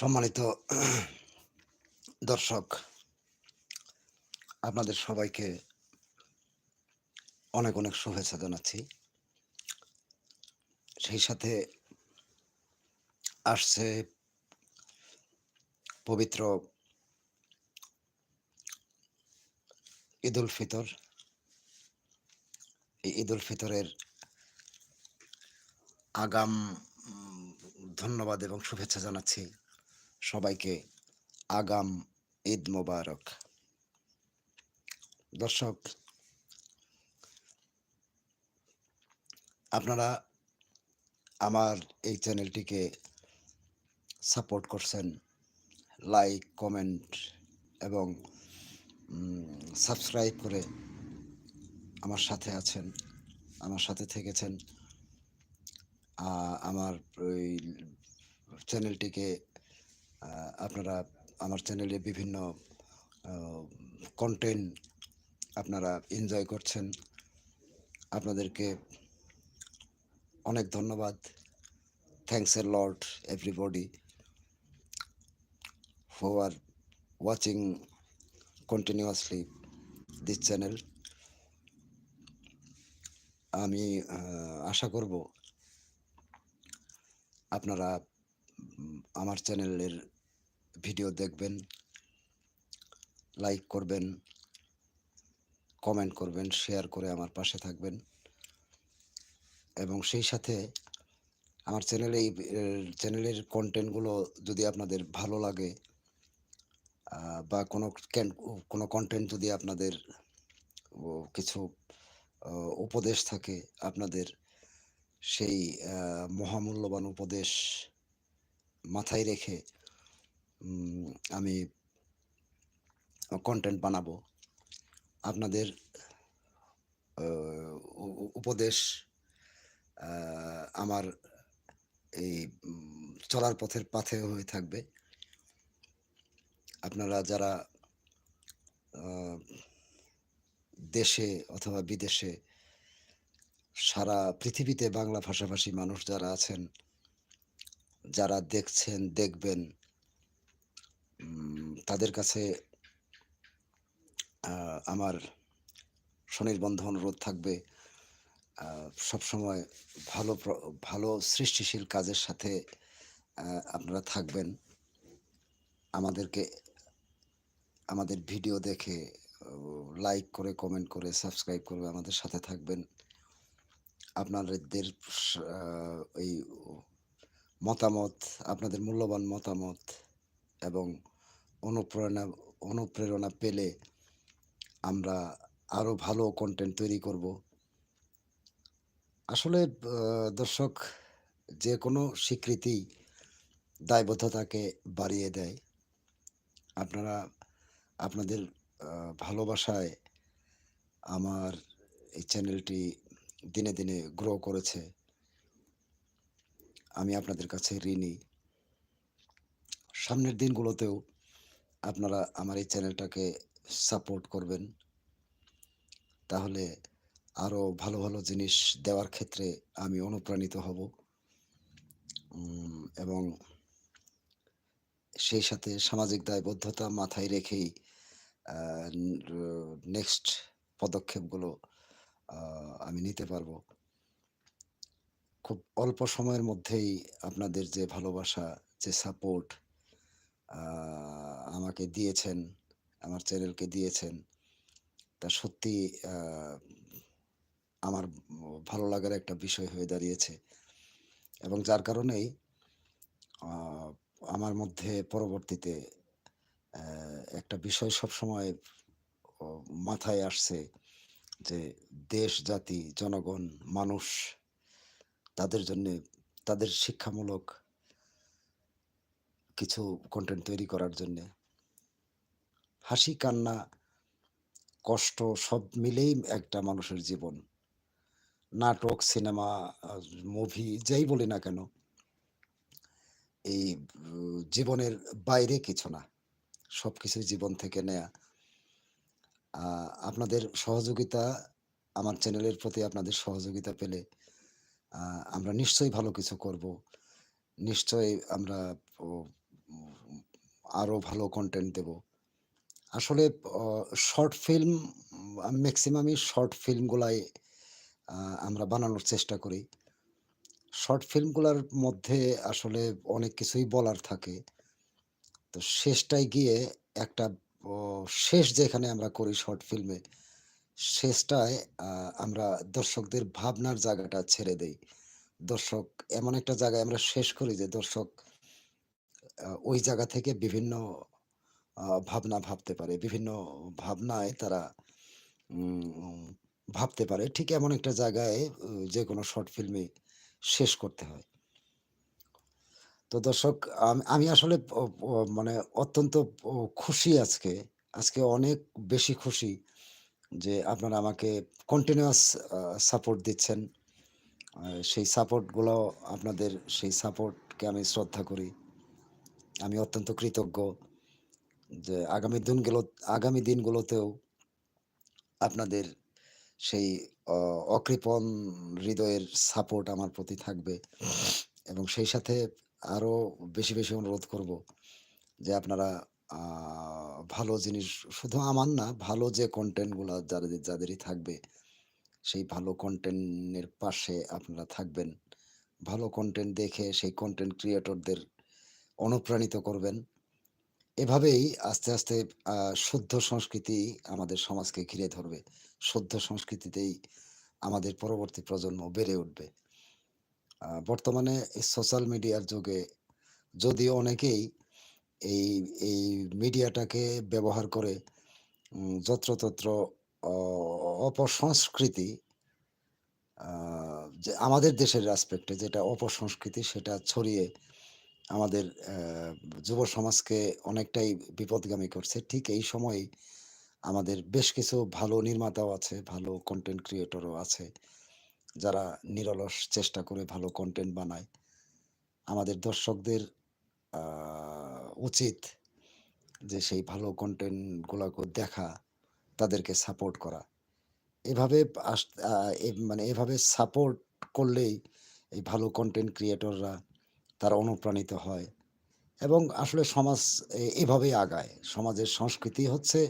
সম্মানিত দর্শক, আপনাদের সবাইকে অনেক অনেক শুভেচ্ছা জানাচ্ছি। সেই সাথে আসছে পবিত্র ঈদ উল ফিতর। এই ঈদ উল ফিতরের আগাম ধন্যবাদ এবং শুভেচ্ছা জানাচ্ছি। সবাইকে আগাম ঈদ মোবারক। দর্শক, আপনারা আমার এই চ্যানেলটিকে সাপোর্ট করছেন, লাইক, কমেন্ট এবং সাবস্ক্রাইব করে আমার সাথে আছেন, আমার সাথে থেকেছেন। আমার ওই চ্যানেলটিকে আপনারা আমার চ্যানেলে বিভিন্ন কন্টেন্ট আপনারা এনজয় করছেন। আপনাদেরকে অনেক ধন্যবাদ। Thanks a lot everybody who are watching continuously this channel. আমি আশা করব আপনারা আমার চ্যানেলের ভিডিও দেখবেন লাইক করবেন কমেন্ট করবেন শেয়ার করে আমার পাশে থাকবেন। এবং সেই সাথে আমার চ্যানেলে এই চ্যানেলের কন্টেন্টগুলো যদি আপনাদের ভালো লাগে বা কোনো কোনো কন্টেন্ট যদি আপনাদের কিছু উপদেশ থাকে আপনাদের, সেই মহামূল্যবান উপদেশ মাথায় রেখে আমি কন্টেন্ট বানাবো। আপনাদের উপদেশ আমার এই চলার পথের পাথে হয়ে থাকবে। আপনারা যারা দেশে অথবা বিদেশে, সারা পৃথিবীতে বাংলা ভাষাভাষী মানুষ যারা আছেন যারা দেখছেন, দেখবেন তাদের কাছে আমার স্বনির্বন্ধ অনুরোধ থাকবে সবসময় ভালো ভালো সৃষ্টিশীল কাজের সাথে আপনারা থাকবেন। আমাদেরকে, আমাদের ভিডিও দেখে লাইক করে, কমেন্ট করে, সাবস্ক্রাইব করে আমাদের সাথে থাকবেন। আপনাদের এই মতামত, আপনাদের মূল্যবান মতামত এবং অনুপ্রেরণা অনুপ্রেরণা পেলে আমরা আরও ভালো কন্টেন্ট তৈরি করব। আসলে দর্শক, যে কোনো স্বীকৃতি দায়বদ্ধতাকে বাড়িয়ে দেয়। আপনারা, আপনাদের ভালোবাসায় আমার এই চ্যানেলটি দিনে দিনে গ্রো করেছে। আমি আপনাদের কাছে ঋণী। সামনের দিনগুলোতেও আপনারা আমার এই চ্যানেলটাকে সাপোর্ট করবেন। তাহলে আরও ভালো ভালো জিনিস দেওয়ার ক্ষেত্রে আমি অনুপ্রাণিত হব। এবং সেই সাথে সামাজিক দায়বদ্ধতা মাথায় রেখেই নেক্সট পদক্ষেপগুলো আমি নিতে পারব। খুব অল্প সময়ের মধ্যেই আপনাদের যে ভালোবাসা, যে সাপোর্ট আমাকে দিয়েছেন, আমার চ্যানেলকে দিয়েছেন, তা সত্যি আমার ভালো লাগার একটা বিষয় হয়ে দাঁড়িয়েছে। এবং যার কারণেই আমার মধ্যে পরবর্তীতে একটা বিষয় সবসময় মাথায় আসছে যে দেশ, জাতি, জনগণ, মানুষ তাদের জন্য তাদের শিক্ষামূলক কিছু কন্টেন্ট তৈরি করার জন্য। হাসি, কান্না, কষ্ট সব মিলেই একটা মানুষের জীবন। নাটক, সিনেমা মুভি যাই বলি না কেন, এই জীবনের বাইরে কিছু না। সব কিছু জীবন থেকে নেয়া। আপনাদের সহযোগিতা, আমার চ্যানেলের প্রতি আপনাদের সহযোগিতা পেলে আমরা নিশ্চয়ই ভালো কিছু করব নিশ্চয়ই আমরা আরও ভালো কন্টেন্ট দেব। আসলে শর্ট ফিল্ম আ মেক্সিমামই শর্ট ফিল্মগুলাই আমরা বানানোর চেষ্টা করি। শর্ট ফিল্মগুলার মধ্যে আসলে অনেক কিছুই বলার থাকে। তো শেষটায় গিয়ে একটা শেষ যেখানে আমরা করি শর্ট ফিল্মে, শেষটায় আমরা দর্শকদের ভাবনার জায়গাটা ছেড়ে দেই। দর্শক এমন একটা জায়গায় আমরা শেষ করি যে, দর্শক ওই জায়গা থেকে বিভিন্ন ভাবনা ভাবতে পারে। বিভিন্ন ভাবনায় তারা ভাবতে পারে। ঠিক এমন একটা জায়গায় যে কোনো শর্ট ফিল্মে শেষ করতে হয়। তো দর্শক, আমি আসলে মানে অত্যন্ত খুশি আজকে। আজকে অনেক বেশি খুশি যে আপনারা আমাকে কন্টিনিউয়াস সাপোর্ট দিচ্ছেন। সেই সাপোর্টগুলো আপনাদের সেই সাপোর্টকে আমি শ্রদ্ধা করি। আমি অত্যন্ত কৃতজ্ঞ যে আগামী দিনগুলো আগামী দিনগুলোতেও আপনাদের সেই অকৃপণ হৃদয়ের সাপোর্ট আমার প্রতি থাকবে এবং সেই সাথে আরও বেশি, বেশি অনুরোধ করব যে আপনারা ভালো জিনিস শুধু আমার না, ভালো যে কনটেন্টগুলা যাদের যাদেরই থাকবে, সেই ভালো কনটেন্ট এর পাশে আপনারা থাকবেন। ভালো কনটেন্ট দেখে সেই কন্টেন্ট ক্রিয়েটরদের অনুপ্রাণিত করবেন। এভাবেই আস্তে, আস্তে শুদ্ধ সংস্কৃতি আমাদের সমাজকে ঘিরে ধরবে। শুদ্ধ সংস্কৃতিতেই আমাদের পরবর্তী প্রজন্ম বেড়ে উঠবে। বর্তমানে সোশ্যাল মিডিয়ার যুগে যদিও অনেকেই এই, এই মিডিয়াটাকে ব্যবহার করে যত্রতত্র অপসংস্কৃতি যে আমাদের দেশের রেসপেক্ট যেটা অপসংস্কৃতি সেটা ছড়িয়ে আমাদের যুব সমাজকে অনেকটাই বিপদগামী করছে। ঠিক এই সময়েই আমাদের বেশ কিছু ভালো নির্মাতাও আছে, ভালো কন্টেন্ট ক্রিয়েটরও আছে। যারা নিরলস চেষ্টা করে ভালো কন্টেন্ট বানায়। আমাদের দর্শকদের উচিত যে সেই ভালো কনটেন্ট গুলাকে দেখা, তাদেরকে সাপোর্ট করা। এভাবে মানে এভাবে সাপোর্ট করলেই এই ভালো কনটেন্ট ক্রিয়েটররা তারা অনুপ্রাণিত হয় এবং আসলে সমাজ এভাবেই আগায়। সমাজের সংস্কৃতি হচ্ছে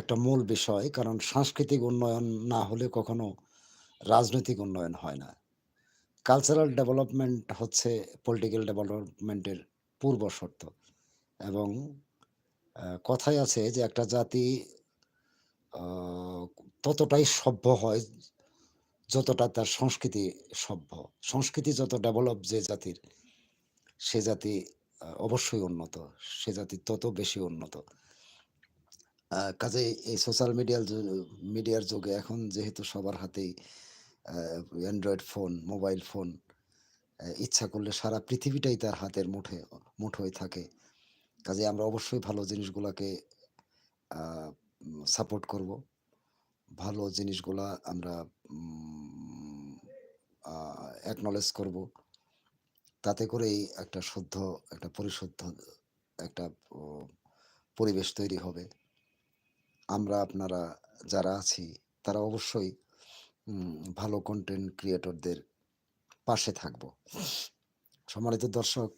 একটা মূল বিষয়। কারণ সাংস্কৃতিক উন্নয়ন না হলে কখনো রাজনৈতিক উন্নয়ন হয় না। কালচারাল ডেভেলপমেন্ট হচ্ছে পলিটিক্যাল ডেভেলপমেন্টের পূর্ব শর্ত এবং কথাই আছে যে একটা জাতি ততটাই সভ্য হয় যতটা তার সংস্কৃতি সভ্য। সংস্কৃতি যত ডেভেলপ যে জাতির, সে জাতি অবশ্যই উন্নত। সে জাতি তত বেশি উন্নত। আ কাজেই এই সোশ্যাল মিডিয়ার মিডিয়ার যুগে এখন যেহেতু সবার হাতেই অ্যান্ড্রয়েড ফোন, মোবাইল ফোন, ইচ্ছা করলে সারা পৃথিবীটাই তার হাতের মুঠে মুঠোয় থাকে। কাজে আমরা অবশ্যই ভালো জিনিসগুলাকে সাপোর্ট করব। ভালো জিনিসগুলা আমরা অ্যাকনলেজ করব। তাতে করেই একটা শুদ্ধ, একটা পরিশুদ্ধ একটা পরিবেশ তৈরি হবে। আমরা আপনারা যারা আছি তারা অবশ্যই ভালো কন্টেন্ট ক্রিয়েটরদের পাশে থাকব। সম্মানিত দর্শক,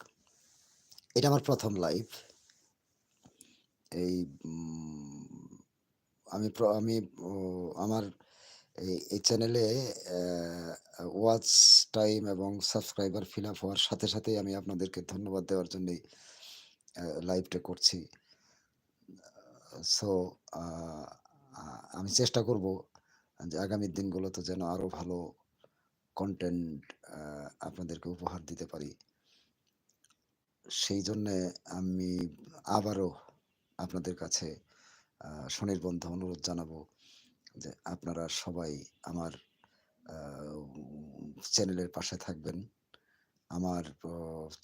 এটা আমার প্রথম লাইভ। এই আমি আমি আমার এই, চ্যানেলে ওয়াচ টাইম এবং সাবস্ক্রাইবার ফিল আপ হওয়ার সাথে, সাথেই আমি আপনাদেরকে ধন্যবাদ দেওয়ার জন্যেই অ্যা লাইভটা করছি। সো আমি চেষ্টা করব যে আগামী দিনগুলোতে যেন আরও ভালো কনটেন্ট আপনাদেরকে উপহার দিতে পারি। সেই জন্যে আমি আবারও আপনাদের কাছে স্বনির্বন্ধ অনুরোধ জানাব যে আপনারা সবাই আমার চ্যানেলের পাশে থাকবেন। আমার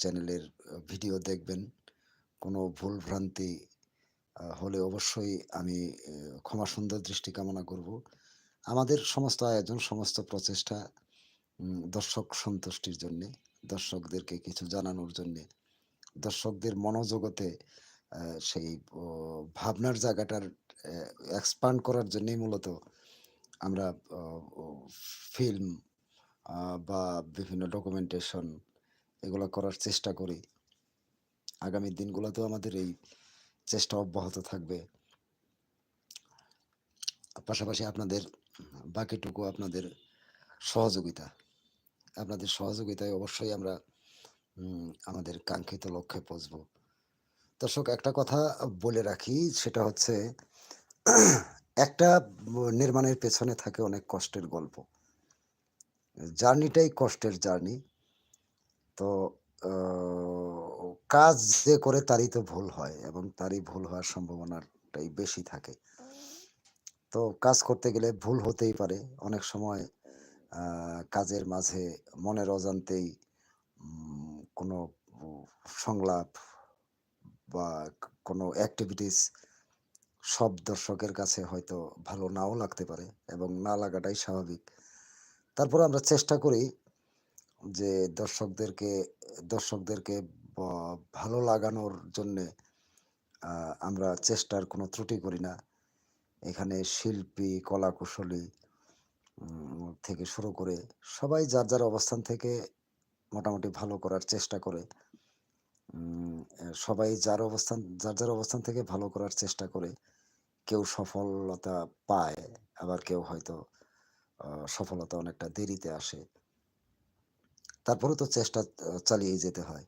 চ্যানেলের ভিডিও দেখবেন। কোনো ভুল ভ্রান্তি হলে অবশ্যই আমি ক্ষমা সুন্দর দৃষ্টি কামনা করব। আমাদের সমস্ত আয়োজন, সমস্ত প্রচেষ্টা দর্শক সন্তুষ্টির জন্যে, দর্শকদেরকে কিছু জানানোর জন্যে, দর্শকদের মনোজগতে সেই ভাবনার জায়গাটার এক্সপান্ড করার জন্যই মূলত আমরা ফিল্ম বা বিভিন্ন ডকুমেন্টেশন এগুলো করার চেষ্টা করি। আগামী দিনগুলোতেও আমাদের এই চেষ্টা অব্যাহত থাকবে। পাশাপাশি আপনাদের বাকিটুকু আপনাদের সহযোগিতা। আপনাদের সহযোগিতায় অবশ্যই আমরা আমাদের কাঙ্ক্ষিত লক্ষ্যে পৌঁছবো। দর্শক, একটা কথা বলে রাখি, সেটা হচ্ছে, একটা নির্মাণের পেছনে থাকে অনেক কষ্টের গল্প। জার্নিটাই কষ্টের জার্নি। তো কাজ যে করে তারই তো ভুল হয় এবং তারই ভুল হওয়ার সম্ভাবনাটাই বেশি থাকে। তো কাজ করতে গেলে ভুল হতেই পারে। অনেক সময় কাজের মাঝে মনের অজান্তেই কোনো সংলাপ বা কোনো অ্যাক্টিভিটিস সব দর্শকের কাছে হয়তো ভালো নাও লাগতে পারে এবং না লাগাটাই স্বাভাবিক। তারপরেও আমরা চেষ্টা করি যে দর্শকদেরকে দর্শকদেরকে ভালো লাগানোর জন্যে আমরা চেষ্টার কোনো ত্রুটি করি না। এখানে শিল্পী, কলাকুশলী থেকে শুরু করে সবাই যার, যার অবস্থান থেকে মোটামুটি ভালো করার চেষ্টা করে। সবাই যার অবস্থান যার, যার অবস্থান থেকে ভালো করার চেষ্টা করে। কেউ সফলতা পায়, আবার কেউ হয়তো সফলতা অনেকটা দেরিতে আসে। তারপরেও তো চেষ্টা আ চালিয়েই যেতে হয়।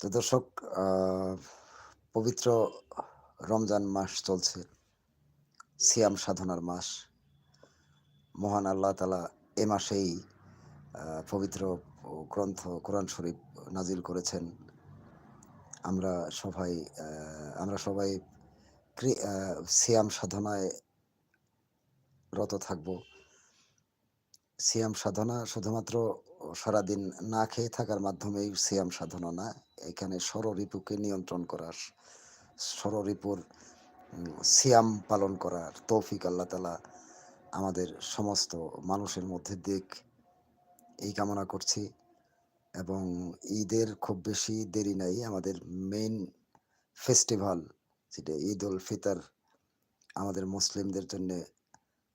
তো দর্শক পবিত্র রমজান মাস চলছে। সিয়াম সাধনার মাস। মহান আল্লাহ তালা এ মাসেই পবিত্র গ্রন্থ কোরআন শরীফ নাজিল করেছেন। আমরা সবাই আমরা সবাই সিয়াম সাধনায় রত থাকব। সিয়াম সাধনা শুধুমাত্র সারাদিন না খেয়ে থাকার মাধ্যমেই সিয়াম সাধনা না। এখানে ষড়রিপুকে নিয়ন্ত্রণ করা, স ষড়রিপুর উম সিয়াম পালন করার তৌফিক আল্লাহ তাআলা আমাদের সমস্ত মানুষের মধ্যে দিক। এই কামনা করছি এবং ঈদের খুব বেশি দেরি নাই। আমাদের মেইন ফেস্টিভাল যেটা ঈদ উল ফিতর আমাদের মুসলিমদের জন্যে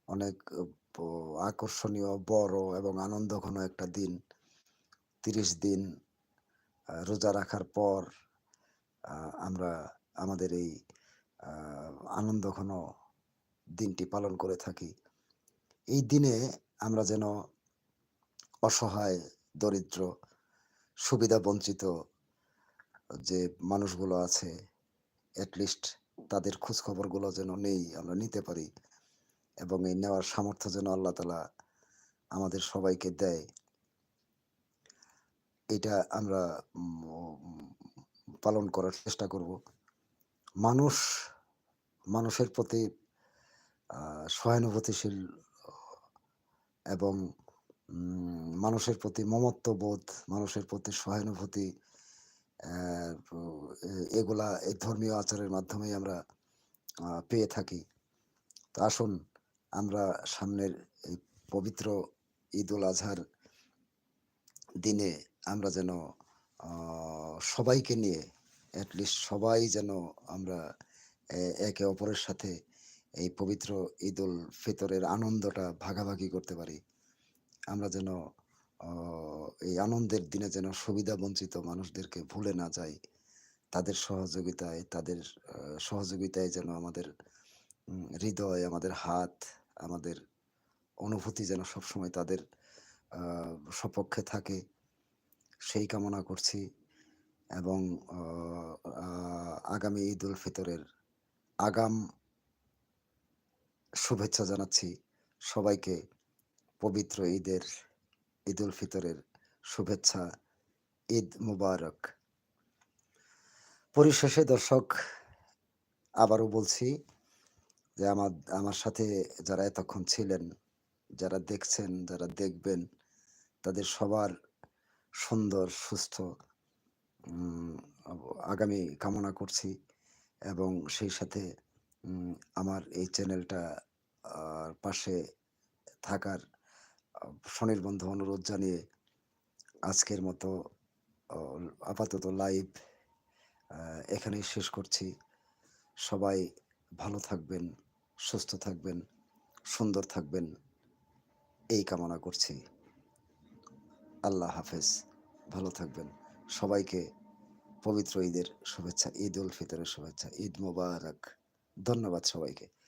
অনেক আকর্ষণীয়, বড় এবং আনন্দঘন একটা দিন। ৩০ দিন রোজা রাখার পর আমরা আমাদের এই আনন্দঘন দিনটি পালন করে থাকি। এই দিনে আমরা যেন অসহায়, দরিদ্র, সুবিধাবঞ্চিত যে মানুষগুলো আছে least তাদের খোঁজখবরগুলো যেন নেই, আমরা নিতে পারি এবং এই নেওয়ার সামর্থ্য যেন আল্লাহ তাআলা আমাদের সবাইকে দেয়। এটা আমরা পালন করার চেষ্টা করব। মানুষ মানুষের প্রতি সহানুভূতিশীল এবং মানুষের প্রতি মমত্ববোধ, মানুষের প্রতি সহানুভূতি এগুলা এই ধর্মীয় আচারের মাধ্যমেই আমরা পেয়ে থাকি। তো আসুন আমরা সামনের এই পবিত্র ঈদ উল আজহার দিনে আমরা যেন সবাইকে নিয়ে least সবাই যেন আমরা একে অপরের সাথে এই পবিত্র ঈদুল ফিতরের আনন্দটা ভাগাভাগি করতে পারি। আমরা যেন এই আনন্দের দিনে যেন সুবিধাবঞ্চিত মানুষদেরকে ভুলে না যাই। তাদের সহযোগিতায় তাদের সহযোগিতায় যেন আমাদের হৃদয়, আমাদের হাত, আমাদের অনুভূতি যেন সবসময় তাদের সপক্ষে থাকে। সেই কামনা করছি এবং আগামী ঈদুল ফিতরের আগাম শুভেচ্ছা জানাচ্ছি সবাইকে পবিত্র ঈদের ঈদুল ফিতরের শুভেচ্ছা। ঈদ মুবারক। পরিশেষে দর্শক আবারও বলছি যে আমার আমার সাথে যারা এতক্ষণ ছিলেন, যারা দেখছেন, যারা দেখবেন তাদের সবার সুন্দর সুস্থ আগামী কামনা করছি এবং সেই সাথে আমার এই চ্যানেলটা পাশে থাকার স্বনির্বন্ধ অনুরোধ জানিয়ে আজকের মতো আপাতত লাইভ এখানেই শেষ করছি। সবাই ভালো থাকবেন, সুস্থ থাকবেন, সুন্দর থাকবেন। এই কামনা করছি। আল্লাহ হাফেজ। ভালো থাকবেন। সবাইকে পবিত্র ঈদের শুভেচ্ছা ঈদ উল ফিতরের শুভেচ্ছা ঈদ মোবারক। ধন্যবাদ সবাইকে।